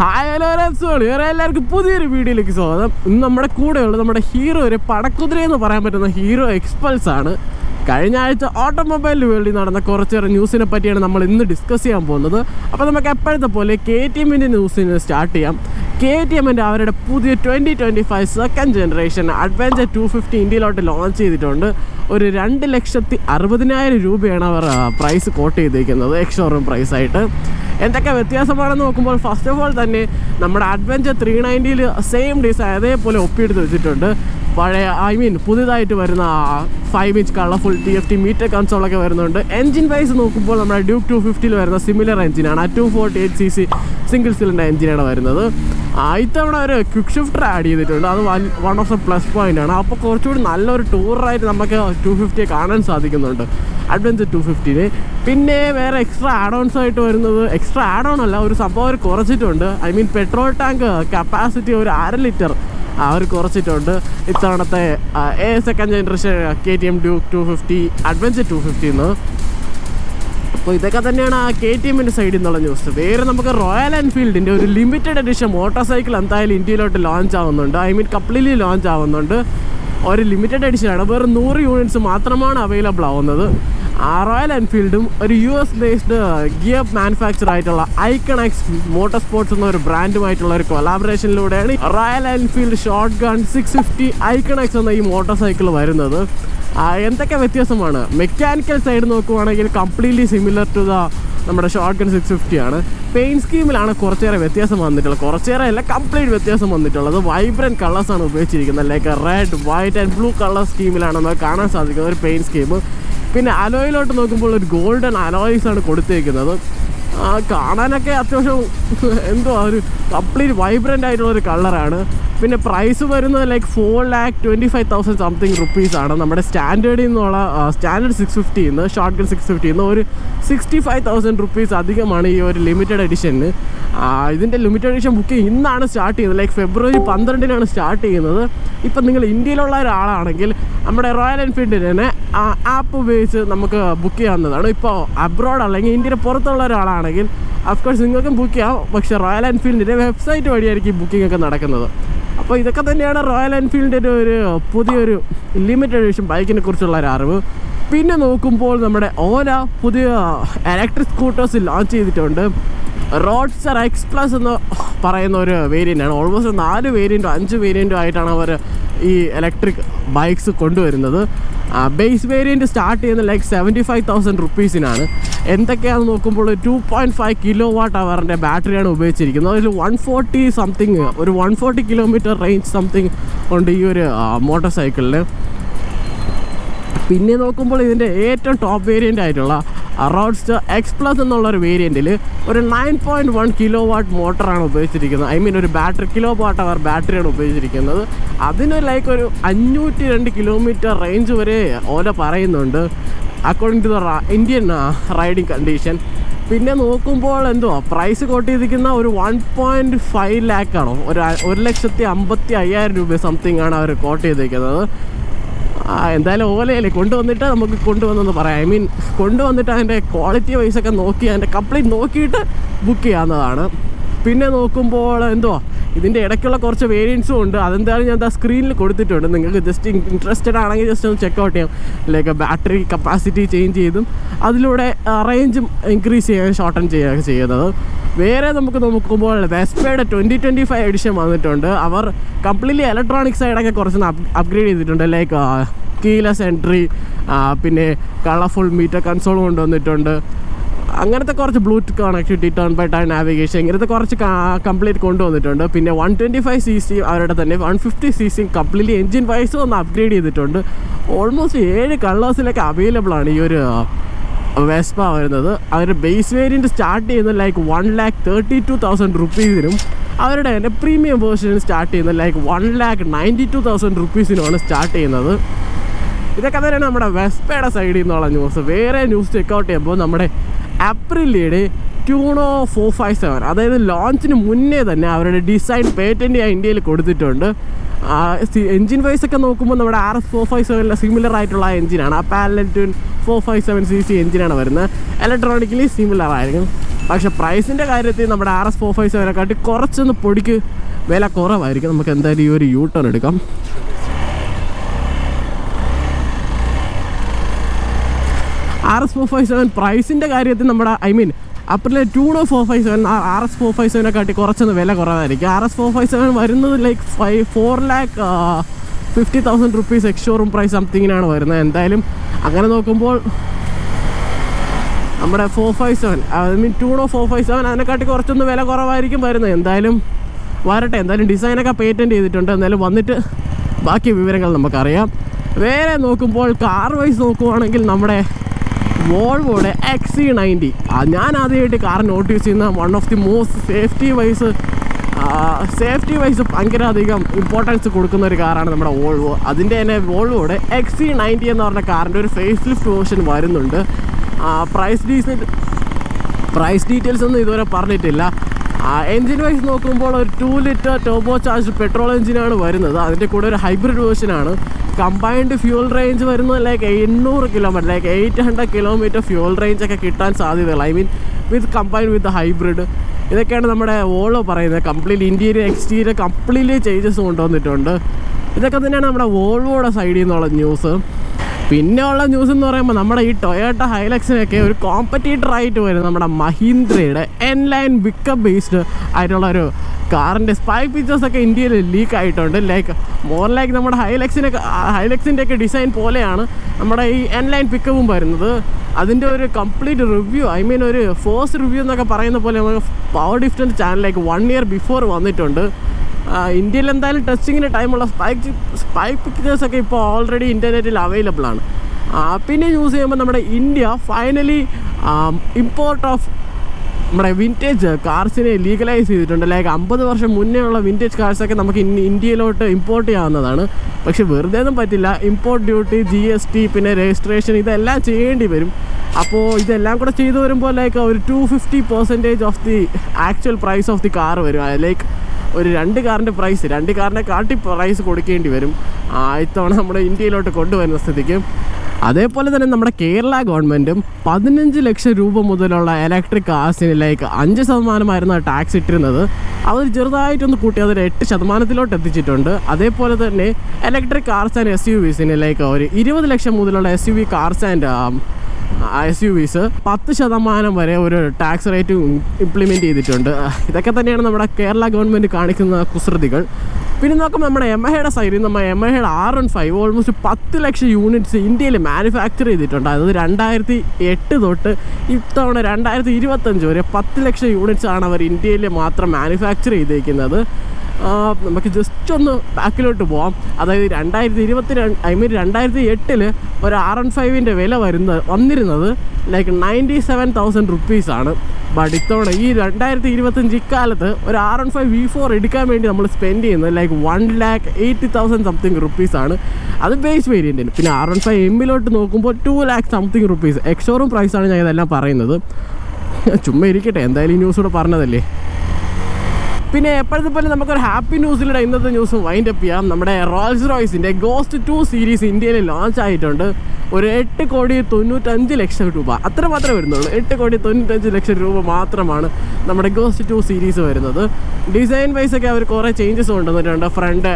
Hi hello രസോളി വേറെ എല്ലാവർക്കും പുതിയൊരു വീഡിയോയിലേക്ക് സ്വാഗതം. ഇന്ന് നമ്മുടെ കൂടെയുള്ളത് നമ്മുടെ ഹീറോ ഒരു പടക്കുതിര എന്ന് പറയാൻ പറ്റുന്ന ഹീറോ എക്സ്പൾസ് ആണ്. കഴിഞ്ഞ ആഴ്ച ഓട്ടോമൊബൈൽ വേൾഡിൽ നടന്ന കുറച്ചേറെ ന്യൂസിനെ പറ്റിയാണ് നമ്മൾ ഇന്ന് ഡിസ്കസ് ചെയ്യാൻ പോകുന്നത്. അപ്പോൾ നമുക്ക് എപ്പോഴത്തെ പോലെ കെ ടി എമ്മിന്റെ ന്യൂസിന് സ്റ്റാർട്ട് ചെയ്യാം. കെ ടി എമ്മിന്റെ അവരുടെ പുതിയ twenty twenty five second generation adventure two fifty ഇന്ത്യയിലോട്ട് launch ചെയ്തിട്ടുണ്ട്. ഒരു രണ്ട് ലക്ഷത്തി അറുപതിനായിരം രൂപയാണ് അവർ പ്രൈസ് കോട്ട് ചെയ്തിരിക്കുന്നത് എക്സ് പ്രൈസായിട്ട് എന്തൊക്കെ വ്യത്യാസമാണെന്ന് നോക്കുമ്പോൾ ഫസ്റ്റ് ഓഫ് ഓൾ തന്നെ നമ്മുടെ അഡ്വഞ്ചർ ത്രീ നയന്റിയിൽ സെയിം ഡിസൈൻ അതേപോലെ ഒപ്പിയെടുത്ത് വെച്ചിട്ടുണ്ട്. പഴയ ഐ മീൻ പുതിയതായിട്ട് വരുന്ന five inch colourful T F T meter കൺസോളൊക്കെ വരുന്നുണ്ട്. എഞ്ചിൻ വൈസ് നോക്കുമ്പോൾ നമ്മുടെ ഡ്യൂക്ക് ടു ഫിഫ്റ്റിയിൽ വരുന്ന സിമിലർ എഞ്ചിനാണ് ആ two forty eight C C single cylinder എഞ്ചിനാണ് വരുന്നത്. ഇത്തവണ ഒരു ക്വിക്ക് ഷിഫ്റ്റർ ആഡ് ചെയ്തിട്ടുണ്ട്. അത് one of the plus point ആണ്. അപ്പോൾ കുറച്ചുകൂടി നല്ലൊരു ടൂറായിട്ട് നമുക്ക് ടു ഫിഫ്റ്റിയെ കാണാൻ സാധിക്കുന്നുണ്ട്. അഡ്വഞ്ചർ ടു ഫിഫ്റ്റിന് പിന്നെ വേറെ എക്സ്ട്രാ ആഡ് ഓൺസ് ആയിട്ട് വരുന്നത് എക്സ്ട്രാ ആഡ് ഓൺ അല്ല ഒരു സംഭവം അവർ കുറച്ചിട്ടുണ്ട്. I mean petrol tank capacity ഒരു അര ലിറ്റർ അവർ കുറച്ചിട്ടുണ്ട്. ഇത്തവണത്തെ second generation K T M Duke two fifty adventure two ഫിഫ്റ്റിന്ന് അപ്പോൾ ഇതൊക്കെ തന്നെയാണ് ആ കെ ടി എമ്മിന്റെ സൈഡിൽ നിന്നുള്ള ന്യൂസ് വേറെ നമുക്ക് റോയൽ എൻഫീൽഡിന്റെ ഒരു ലിമിറ്റഡ് എഡിഷൻ മോട്ടോർ സൈക്കിൾ എന്തായാലും ഇന്ത്യയിലോട്ട് ലോഞ്ച് ആവുന്നുണ്ട്. ഐ മീൻ കപ്ലിലി ലോഞ്ച് ആവുന്നുണ്ട്. ഒരു ലിമിറ്റഡ് എഡിഷനാണ് വെറും നൂറ് യൂണിറ്റ്സ് മാത്രമാണ് അവൈലബിൾ ആവുന്നത്. റോയൽ എൻഫീൽഡും ഒരു U S based gear manufacture ആയിട്ടുള്ള ഐക്കണക്സ് മോട്ടോർ സ്പോർട്സ് എന്ന ഒരു ബ്രാൻഡുമായിട്ടുള്ള ഒരു കൊലാബറേഷനിലൂടെയാണ് Royal Enfield Shotgun six fifty ഐക്കണക്സ് എന്ന ഈ മോട്ടോർ സൈക്കിൾ വരുന്നത് എന്തൊക്കെ വ്യത്യാസമാണ്? മെക്കാനിക്കൽ സൈഡ് നോക്കുവാണെങ്കിൽ കംപ്ലീറ്റ്ലി സിമിലർ ടു ദ നമ്മുടെ ഷോർട്ട് ഗൺ സിക്സ് ഫിഫ്റ്റിയാണ് പെയിൻ സ്കീമിലാണ് കുറച്ചേറെ വ്യത്യാസം വന്നിട്ടുള്ളത്. കുറച്ചേറെ അല്ല കംപ്ലീറ്റ് വ്യത്യാസം വന്നിട്ടുള്ളത്. വൈബ്രന്റ് കളേഴ്സാണ് ഉപയോഗിച്ചിരിക്കുന്നത്. Like red white and blue colour സ്കീമിലാണ് നമുക്ക് കാണാൻ സാധിക്കുന്നത്. ഒരു പെയിൻ സ്കീം പിന്നെ അലോയിലോട്ട് നോക്കുമ്പോൾ ഒരു ഗോൾഡൻ അലോയ്സ് ആണ് കൊടുത്തേക്കുന്നത്. കാണാനൊക്കെ അത്യാവശ്യം എന്തോ ഒരു കംപ്ലീറ്റ് വൈബ്രന്റ് ആയിട്ടുള്ളൊരു കളറാണ് പിന്നെ പ്രൈസ് വരുന്നത് like four lakh twenty five thousand something rupees ആണ്. നമ്മുടെ സ്റ്റാൻഡേർഡിൽ നിന്നുള്ള സ്റ്റാൻഡേർഡ് സിക്സ് ഫിഫ്റ്റിയിൽ നിന്ന് ഷോർട്ട് ഗൺ സിക്സ് ഫിഫ്റ്റിയിൽ നിന്ന് ഒരു സിക്സ്റ്റി ഫൈവ് തൗസൻഡ് റുപ്പീസ് അധികമാണ് ഈ ഒരു ലിമിറ്റഡ് എഡിഷന് ഇതിന്റെ ലിമിറ്റഡ് എഡിഷൻ ബുക്കിംഗ് ഇന്നാണ് സ്റ്റാർട്ട് ചെയ്യുന്നത്. ലൈക്ക് ഫെബ്രുവരി പന്ത്രണ്ടിനാണ് സ്റ്റാർട്ട് ചെയ്യുന്നത്. ഇപ്പം നിങ്ങൾ ഇന്ത്യയിലുള്ള ഒരാളാണെങ്കിൽ നമ്മുടെ റോയൽ എൻഫീൽഡിൽ തന്നെ ആപ്പ് ഉപയോഗിച്ച് നമുക്ക് ബുക്ക് ചെയ്യാവുന്നതാണ്. ഇപ്പോൾ അബ്രോഡ് അല്ലെങ്കിൽ ഇന്ത്യയുടെ പുറത്തുള്ള ഒരാളാണെങ്കിൽ അഫ്കോഴ്സ് നിങ്ങൾക്കും ബുക്ക് ചെയ്യാം. പക്ഷേ റോയൽ എൻഫീൽഡിന്റെ വെബ്സൈറ്റ് വഴിയായിരിക്കും ബുക്കിംഗ് ഒക്കെ നടക്കുന്നത്. അപ്പോൾ ഇതൊക്കെ തന്നെയാണ് റോയൽ എൻഫീൽഡിന്റെ ഒരു പുതിയൊരു ലിമിറ്റഡ് എഡിഷൻ ബൈക്കിനെ കുറിച്ചുള്ള ഒരു അറിവ്. പിന്നെ നോക്കുമ്പോൾ നമ്മുടെ ഓല പുതിയ ഇലക്ട്രിക് സ്കൂട്ടേഴ്സ് ലോഞ്ച് ചെയ്തിട്ടുണ്ട്. റോഡ്സ്റ്റർ എക്സ് പ്ലസ് എന്ന് പറയുന്ന ഒരു വേരിയന്റ് ആണ്. ഓൾമോസ്റ്റ് നാല് വേരിയന്റും അഞ്ച് വേരിയന്റും ആയിട്ടാണ് അവർ ഈ ഇലക്ട്രിക് ബൈക്സ് കൊണ്ടുവരുന്നത്. ബേസ് വേരിയന്റ് സ്റ്റാർട്ട് ചെയ്യുന്ന ലൈക്ക് സെവന്റി ഫൈവ് തൗസൻഡ് റുപ്പീസിനാണ് എന്തൊക്കെയാണെന്ന് നോക്കുമ്പോൾ two point five kilowatt അവറിന്റെ ബാറ്ററിയാണ് ഉപയോഗിച്ചിരിക്കുന്നത്. അതിൽ വൺ ഫോർട്ടി സംതിങ് ഒരു one forty kilometre range something ഉണ്ട് ഈ ഒരു മോട്ടോർ സൈക്കിളിന് പിന്നെ നോക്കുമ്പോൾ ഇതിന്റെ ഏറ്റവും ടോപ്പ് വേരിയന്റ് ആയിട്ടുള്ള റോഡ്സ്റ്റർ എക്സ് പ്ലസ് എന്നുള്ള ഒരു വേരിയന്റിൽ ഒരു nine point one kilowatt മോട്ടറാണ് ഉപയോഗിച്ചിരിക്കുന്നത്. ഐ മീൻ ഒരു ബാറ്ററി കിലോ വാട്ട് അവർ ബാറ്ററിയാണ് ഉപയോഗിച്ചിരിക്കുന്നത്. അതിന് ലൈക്ക് ഒരു അഞ്ഞൂറ്റി രണ്ട് കിലോമീറ്റർ റേഞ്ച് വരെ ഓല പറയുന്നുണ്ട്. According to the Indian riding condition പിന്നെ നോക്കുമ്പോൾ എന്തോ പ്രൈസ് കോട്ട് ഒരു വൺ പോയിന്റ് ഫൈവ് ലാക്കാണോ ഒരു ഒരു ലക്ഷത്തി അമ്പത്തി അയ്യായിരം രൂപ സംതിങ് ആണ് അവർ കോട്ട് ചെയ്തിരിക്കുന്നത്. ആ എന്തായാലും ഓലയല്ലേ കൊണ്ടുവന്നിട്ട് നമുക്ക് കൊണ്ടുവന്നെന്ന് പറയാം. ഐ മീൻ കൊണ്ടുവന്നിട്ട് അതിന്റെ ക്വാളിറ്റി വൈസ് ഒക്കെ നോക്കി അതിന്റെ കംപ്ലീറ്റ് നോക്കിയിട്ട് ബുക്ക് ചെയ്യാവുന്നതാണ്. പിന്നെ നോക്കുമ്പോൾ എന്തോ ഇതിന്റെ ഇടയ്ക്കുള്ള കുറച്ച് വേരിയൻസും ഉണ്ട്. അതെന്തായാലും ഞാൻ എന്താ സ്ക്രീനിൽ കൊടുത്തിട്ടുണ്ട്. നിങ്ങൾക്ക് ജസ്റ്റ് ഇൻട്രസ്റ്റഡ് ആണെങ്കിൽ ജസ്റ്റ് ഒന്ന് ചെക്കൗട്ട് ചെയ്യാം. ലൈക്ക് ബാറ്ററി കപ്പാസിറ്റി ചേഞ്ച് ചെയ്തും. അതിലൂടെ റേഞ്ചും ഇൻക്രീസ് ചെയ്യാൻ ഷോർട്ടൺ ചെയ്യുകയൊക്കെ ചെയ്യുന്നത്. വേറെ നമുക്ക് നോക്കുമ്പോൾ വെസ്പയുടെ ട്വന്റി ട്വന്റി ഫൈവ് എഡിഷൻ വന്നിട്ടുണ്ട്. അവർ കംപ്ലീറ്റ്ലി ഇലക്ട്രോണിക് സൈഡൊക്കെ കുറച്ച് അപ്ഗ്രേഡ് ചെയ്തിട്ടുണ്ട്. ലൈക്ക് കീലെസ് എൻട്രി പിന്നെ കളർഫുൾ മീറ്റർ കൺസോൾ കൊണ്ടുവന്നിട്ടുണ്ട്. അങ്ങനത്തെ കുറച്ച് Bluetooth connectivity turn by time navigation ഇങ്ങനത്തെ കുറച്ച് കംപ്ലീറ്റ് കൊണ്ടുവന്നിട്ടുണ്ട്. പിന്നെ one twenty five C C അവരുടെ തന്നെ one fifty C C completely engine wise ഒന്ന് അപ്ഗ്രേഡ് ചെയ്തിട്ടുണ്ട്. ഓൾമോസ്റ്റ് ഏഴ് കളേഴ്സിലൊക്കെ അവൈലബിൾ ആണ് ഈ ഒരു വെസ്പ വരുന്നത്. അവരുടെ ബേസ് വേരിയന്റ് സ്റ്റാർട്ട് ചെയ്യുന്നത് like one lakh thirty two thousand റുപ്പീസിനും അവരുടെ തന്നെ പ്രീമിയം വേർഷൻ സ്റ്റാർട്ട് ചെയ്യുന്നത് like one lakh ninety two thousand റുപ്പീസിനുമാണ് start ചെയ്യുന്നത്. ഇതൊക്കെ തന്നെയാണ് നമ്മുടെ വെസ്പയുടെ സൈഡിൽ നിന്നുള്ള ന്യൂസ് വേറെ ന്യൂസ് ചെക്കൗട്ട് ചെയ്യുമ്പോൾ നമ്മുടെ അപ്രിലിയുടെ ട്യൂണോ ഫോർ ഫൈവ് സെവൻ അതായത് ലോഞ്ചിന് മുന്നേ തന്നെ അവരുടെ ഡിസൈൻ പേറ്റന്റ് ഇന്ത്യയിൽ കൊടുത്തിട്ടുണ്ട്. എഞ്ചിൻ വൈസ് ഒക്കെ നോക്കുമ്പോൾ നമ്മുടെ ആർ എസ് ഫോർ ഫൈവ് സെവനിലെ സിമിലർ ആയിട്ടുള്ള എഞ്ചിനാണ് ആ twin four five seven C C എഞ്ചിനാണ് വരുന്നത്. ഇലക്ട്രോണിക്കലി സിമിലർ ആയിരിക്കും. പക്ഷേ പ്രൈസിന്റെ കാര്യത്തിൽ നമ്മുടെ ആർ എസ് ഫോർ ഫൈവ് സെവനെക്കാട്ടി കുറച്ചൊന്ന് പൊടിക്ക് വില കുറവായിരിക്കും. നമുക്ക് എന്തായാലും ഈ ഒരു യൂ ടേൺ എടുക്കാം. R S four five seven പ്രൈസിന്റെ കാര്യത്തിൽ നമ്മുടെ I mean അപ്പറിലെ Tuono four five seven R S four five സെവനെ കാട്ടി കുറച്ചൊന്ന് വില കുറവായിരിക്കും. R S four five seven വരുന്നത് like five four lakh fifty thousand rupees ex showroom price സംതിങ്ങിനാണ് വരുന്നത്. എന്തായാലും അങ്ങനെ നോക്കുമ്പോൾ നമ്മുടെ four five seven I mean Tuono four five seven അതിനെക്കാട്ടി കുറച്ചൊന്ന് വില കുറവായിരിക്കും വരുന്നത്. എന്തായാലും വരട്ടെ. എന്തായാലും ഡിസൈനൊക്കെ പേറ്റന്റ് ചെയ്തിട്ടുണ്ട്. എന്തായാലും വന്നിട്ട് ബാക്കി വിവരങ്ങൾ നമുക്കറിയാം. വേറെ നോക്കുമ്പോൾ കാർ വൈസ് നോക്കുവാണെങ്കിൽ നമ്മുടെ വോൾവോയുടെ എക്സി നയന്റി ഞാൻ ആദ്യമായിട്ട് കാർ നോട്ടീസ് ചെയ്യുന്ന one of the most safety wise safety wise ഭയങ്കര അധികം ഇമ്പോർട്ടൻസ് കൊടുക്കുന്ന ഒരു കാറാണ് നമ്മുടെ വോൾവോ. അതിന്റെ തന്നെ വോൾവോയുടെ എക്സി നയന്റി എന്ന് പറഞ്ഞ കാറിന്റെ ഒരു ഫേസ് ലിഫ്റ്റ് വേർഷൻ വരുന്നുണ്ട് പ്രൈസ് ഡീസൽ പ്രൈസ് ഡീറ്റെയിൽസ് ഒന്നും ഇതുവരെ പറഞ്ഞിട്ടില്ല. എൻജിൻ വൈസ് നോക്കുമ്പോൾ ഒരു two litre turbo charge petrol എഞ്ചിനാണ് വരുന്നത്. അതിന്റെ കൂടെ ഒരു ഹൈബ്രിഡ് വേർഷനാണ് കമ്പൈൻഡ് ഫ്യൂൽ റേഞ്ച് വരുന്നത് ലൈക്ക് എണ്ണൂറ് kilometre like eight hundred kilometre fuel range ഒക്കെ കിട്ടാൻ സാധ്യതയുള്ളൂ I mean with combined with hybrid ഇതൊക്കെയാണ് നമ്മുടെ ഓളോ പറയുന്നത്. Complete interior exterior completely changes കൊണ്ടുവന്നിട്ടുണ്ട്. ഇതൊക്കെ തന്നെയാണ് നമ്മുടെ വോൾവോയുടെ സൈഡിൽ നിന്നുള്ള ന്യൂസ് പിന്നെ ഉള്ള ന്യൂസ് എന്ന് പറയുമ്പോൾ നമ്മുടെ ഈ ടൊയോട്ട ഹൈലക്സിനൊക്കെ ഒരു കോമ്പറ്റീറ്റർ ആയിട്ട് വരും നമ്മുടെ മഹീന്ദ്രയുടെ എൻ ലൈൻ പിക്കപ്പ് ബേസ്ഡ് ആയിട്ടുള്ള ഒരു കാറിന്റെ സ്പൈ ഫീച്ചേഴ്സ് ഒക്കെ ഇന്ത്യയിൽ ലീക്ക് ആയിട്ടുണ്ട്. ലൈക്ക് മോർ ലൈക്ക് നമ്മുടെ ഹൈലക്സിനൊക്കെ ഹൈലക്സിന്റെ ഒക്കെ ഡിസൈൻ പോലെയാണ് നമ്മുടെ ഈ എൻ ലൈൻ പിക്കപ്പും വരുന്നത്. അതിന്റെ ഒരു കംപ്ലീറ്റ് റിവ്യൂ ഐ മീൻ ഒരു ഫോഴ്സ് റിവ്യൂ എന്നൊക്കെ പറയുന്ന പോലെ നമുക്ക് പവർ ഡിഫറന്റ് ചാനലിലേക്ക് വൺ ഇയർ ബിഫോർ വന്നിട്ടുണ്ട്. ഇന്ത്യയിൽ എന്തായാലും ടെസ്റ്റിങ്ങിന് ടൈമുള്ള സ്പൈക്ക് സ്പൈക്ക് പിക്ചേഴ്സ് ഒക്കെ ഇപ്പോൾ ഓൾറെഡി ഇന്റർനെറ്റിൽ അവൈലബിൾ ആണ്. പിന്നെ യൂസ് ചെയ്യുമ്പോൾ നമ്മുടെ ഇന്ത്യ ഫൈനലി ഇമ്പോർട്ട് ഓഫ് നമ്മുടെ വിന്റേജ് കാർസിനെ ലീഗലൈസ് ചെയ്തിട്ടുണ്ട്. ലൈക്ക് അമ്പത് വർഷം മുന്നേ ഉള്ള വിന്റേജ് കാർസൊക്കെ നമുക്ക് ഇന്ത്യയിലോട്ട് ഇമ്പോർട്ട് ചെയ്യാവുന്നതാണ്. പക്ഷെ വെറുതെ ഒന്നും പറ്റില്ല. Import duty G S T പിന്നെ രജിസ്ട്രേഷൻ ഇതെല്ലാം ചെയ്യേണ്ടി വരും. അപ്പോൾ ഇതെല്ലാം കൂടെ ചെയ്തു വരുമ്പോൾ ലൈക്ക് ഒരു two fifty percentage of the actual price of the car വരും. ലൈക്ക് ഒരു രണ്ട് കാറിന്റെ പ്രൈസ് രണ്ട് കാറിന്റെ കാട്ടി പ്രൈസ് കൊടുക്കേണ്ടി വരും. ഇത്തവണ നമ്മുടെ ഇന്ത്യയിലോട്ട് കൊണ്ടുവരുന്ന സ്ഥിതിക്ക്. അതേപോലെ തന്നെ നമ്മുടെ കേരള ഗവൺമെന്റും പതിനഞ്ച് ലക്ഷം രൂപ മുതലുള്ള ഇലക്ട്രിക് കാർസിന് ലൈക്ക് അഞ്ച് ശതമാനമായിരുന്നു ടാക്സ് ഇട്ടിരുന്നത്. അവർ ചെറുതായിട്ടൊന്ന് കൂട്ടി അതൊരു എട്ട് ശതമാനത്തിലോട്ട് എത്തിച്ചിട്ടുണ്ട്. അതേപോലെ തന്നെ electric cars and S U വിസിന് like ഒരു ഇരുപത് ലക്ഷം മുതലുള്ള S U V cars and S U Vs പത്ത് ശതമാനം വരെ ഒരു ടാക്സ് റേറ്റ് ഇംപ്ലിമെന്റ് ചെയ്തിട്ടുണ്ട്. ഇതൊക്കെ തന്നെയാണ് നമ്മുടെ കേരള ഗവൺമെന്റ് കാണിക്കുന്ന കുസൃതികൾ. പിന്നെ നോക്കുമ്പോൾ നമ്മുടെ എമഹയുടെ സൈഡിൽ നമ്മൾ എമഹയുടെ ആർ വൺ ഫൈവ് ഓൾമോസ്റ്റ് പത്ത് ലക്ഷം യൂണിറ്റ്സ് ഇന്ത്യയിൽ മാനുഫാക്ചർ ചെയ്തിട്ടുണ്ട്. അതായത് രണ്ടായിരത്തി എട്ട് തൊട്ട് ഇത്തവണ രണ്ടായിരത്തി ഇരുപത്തഞ്ച് വരെ പത്ത് ലക്ഷം യൂണിറ്റ്സ് ആണ് അവർ ഇന്ത്യയിൽ മാത്രം മാനുഫാക്ചർ ചെയ്തേക്കുന്നത്. നമുക്ക് ജസ്റ്റ് ഒന്ന് ബാക്കിലോട്ട് പോവാം. അതായത് രണ്ടായിരത്തി ഇരുപത്തി രണ്ട് ഐ മീൻ രണ്ടായിരത്തി എട്ടിൽ ഒരു ആർ എൻ ഫൈവിന്റെ വില വരുന്ന വന്നിരുന്നത് ലൈക്ക് നയന്റി സെവൻ തൗസൻഡ് റുപ്പീസാണ് ബട്ട് ഇത്തവണ ഈ രണ്ടായിരത്തി ഇരുപത്തഞ്ച് ഇക്കാലത്ത് ഒരു R N five V four എടുക്കാൻ വേണ്ടി നമ്മൾ സ്പെൻഡ് ചെയ്യുന്നത് like one lakh eighty thousand something റുപ്പീസാണ് അത് ബേസ് വേരിയന്റിന് പിന്നെ ആർ എൻ ഫൈവ് എമ്മിലോട്ട് നോക്കുമ്പോൾ two lakh something rupees ex showroom പ്രൈസാണ് ഞാൻ ഇതെല്ലാം പറയുന്നത്. ചുമ്മാ ഇരിക്കട്ടെ. എന്തായാലും ഈ ന്യൂസ് കൂടെ പറഞ്ഞതല്ലേ? പിന്നെ എപ്പോഴത്തെ പോലെ നമുക്കൊരു ഹാപ്പി ന്യൂസിലൂടെ. ഇന്നത്തെ ന്യൂസ് വൈൻഡ് അപ്പ് ചെയ്യാം. നമ്മുടെ റോയൽസ് റോയ്സിന്റെ ഗോസ്റ്റ് ടു സീരീസ് ഇന്ത്യയിൽ ലോഞ്ച് ആയിട്ടുണ്ട്. ഒരു എട്ട് കോടി തൊണ്ണൂറ്റഞ്ച് ലക്ഷം രൂപ. അത്ര മാത്രമേ വരുന്നുള്ളൂ. എട്ട് കോടി തൊണ്ണൂറ്റഞ്ച് ലക്ഷം രൂപ മാത്രമാണ് നമ്മുടെ ഗോസ്റ്റ് ടു സീരീസ് വരുന്നത്. ഡിസൈൻ വൈസ് ഒക്കെ അവർ കുറേ ചേഞ്ചസ് കൊണ്ടുവന്നിട്ടുണ്ട്. Front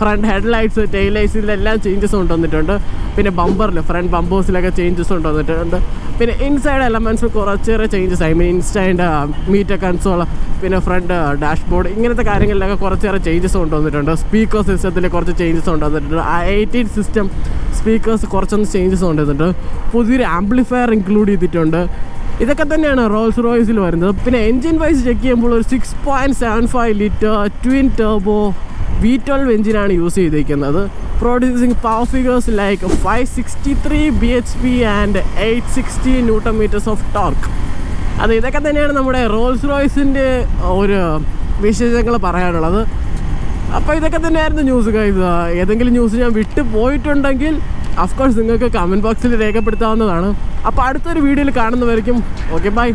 front headlights tail ലൈറ്റ്സിലെല്ലാം ചേഞ്ചസ് കൊണ്ടുവന്നിട്ടുണ്ട്. പിന്നെ ബമ്പറിൽ ഫ്രണ്ട് ബമ്പേഴ്സിലൊക്കെ ചേഞ്ചസ് കൊണ്ടുവന്നിട്ടുണ്ട്. പിന്നെ ഇൻസൈഡ് എലമെന്റ്സ് കുറച്ചേറെ ചേഞ്ചസ് ഐ മീൻ ഇൻസ്റ്റൈന്റെ മീറ്റർ കൺസോൾ പിന്നെ ഫ്രണ്ട് ഡാഷ്ബോർഡ് ഇങ്ങനത്തെ കാര്യങ്ങളിലൊക്കെ കുറച്ചേറെ ചേഞ്ചസ് കൊണ്ടുവന്നിട്ടുണ്ട്. സ്പീക്കർ സിസ്റ്റത്തിൽ കുറച്ച് ചേഞ്ചസ് കൊണ്ടുവന്നിട്ടുണ്ട്. ആ എയ്റ്റീൻ സിസ്റ്റം സ്പീക്കേഴ്സ് കുറച്ചൊന്ന് ചേഞ്ചസ് കൊണ്ടുവന്നിട്ടുണ്ട്. പുതിയൊരു ആംപ്ലിഫയർ ഇൻക്ലൂഡ് ചെയ്തിട്ടുണ്ട്. ഇതൊക്കെ തന്നെയാണ് റോൾസ് റോയ്സിൽ വരുന്നത്. പിന്നെ എൻജിൻ വൈസ് ചെക്ക് ചെയ്യുമ്പോൾ ഒരു six point seven five litre twin turbo V twelve എഞ്ചിനാണ് യൂസ് ചെയ്തിരിക്കുന്നത്. Producing power figures like five sixty three B H P and eight sixty newton metres of torque അത് ഇതൊക്കെ തന്നെയാണ് നമ്മുടെ റോൾസ് റോയ്സിന്റെ ഒരു വിശേഷങ്ങൾ പറയാനുള്ളത്. അപ്പോൾ ഇതൊക്കെ തന്നെയായിരുന്നു ന്യൂസ് കൈസ് ഏതെങ്കിലും ന്യൂസ് ഞാൻ വിട്ടു പോയിട്ടുണ്ടെങ്കിൽ അഫ്കോഴ്സ് നിങ്ങൾക്ക് കമന്റ് ബോക്സിൽ രേഖപ്പെടുത്താവുന്നതാണ്. അപ്പോൾ അടുത്തൊരു വീഡിയോയിൽ കാണുന്നവരിക്കും ഓക്കെ ബൈ